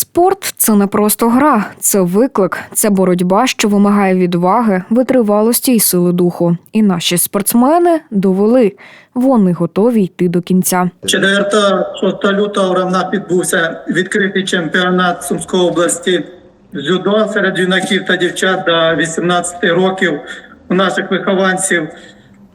Спорт це не просто гра, це виклик, це боротьба, що вимагає відваги, витривалості і сили духу. І наші спортсмени довели, вони готові йти до кінця. 4-6 лютого в Равнах відбувся відкритий чемпіонат Сумської області з дзюдо серед юнаків та дівчат до 18 років у наших вихованців.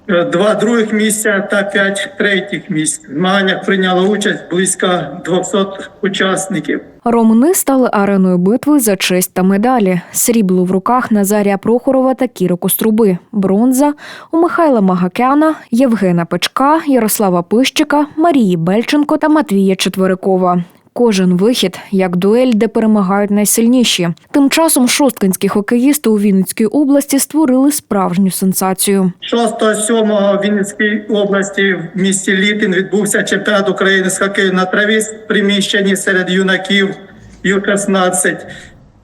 Е, Два других місця та п'ять третіх місць. В змаганнях прийняло участь близько 200 учасників. Ромни стали ареною битви за честь та медалі. Срібло в руках Назарія Прохорова та Кіри Коструби. Бронза у Михайла Магакяна, Євгена Печка, Ярослава Пищика, Марії Бельченко та Матвія Четверикова. Кожен вихід як дуель, де перемагають найсильніші. Тим часом шосткинські хокеїсти у Вінницькій області створили справжню сенсацію. 6-7 в Вінницькій області в місті Літин відбувся чемпіонат України з хокею на траві в приміщенні серед юнаків Ю-16.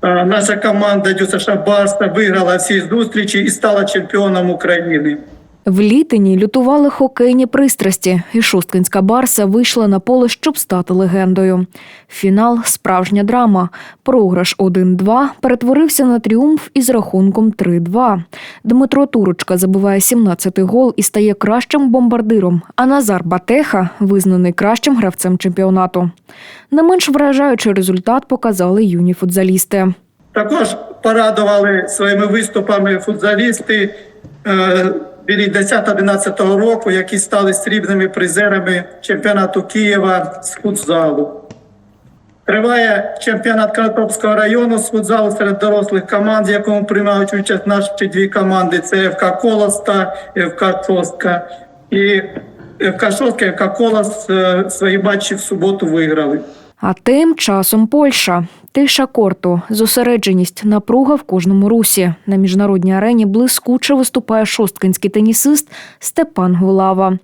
Е, Наша команда ДЮСШ Барса виграла всі зустрічі і стала чемпіоном України. В літині лютували хокейні пристрасті, і шосткинська барса вийшла на поле, щоб стати легендою. Фінал справжня драма. Програш 1-2 перетворився на тріумф із рахунком 3-2. Дмитро Турочка забиває 17-й гол і стає кращим бомбардиром. А Назар Батеха визнаний кращим гравцем чемпіонату. Не менш вражаючий результат показали юні футзалісти. Також порадували своїми виступами футзалісти е, біля 10-11 року, які стали срібними призерами чемпіонату Києва з футзалу. Триває чемпіонат Картопського району з футзалу серед дорослих команд, в якому приймають участь наші дві команди: це ФК Колос та ФК Шостка. І ФК Шостка ФК Колос е, свої матчі в суботу виграли. А тим часом Польща. Тиша корту, зосередженість, напруга в кожному русі. На міжнародній арені блискуче виступає шосткинський тенісист Степан Гулава.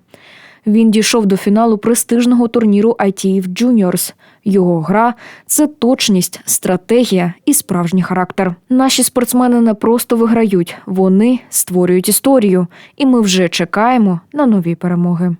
Він дійшов до фіналу престижного турніру ITF Juniors. Його гра це точність, стратегія і справжній характер. Наші спортсмени не просто виграють, вони створюють історію, і ми вже чекаємо на нові перемоги.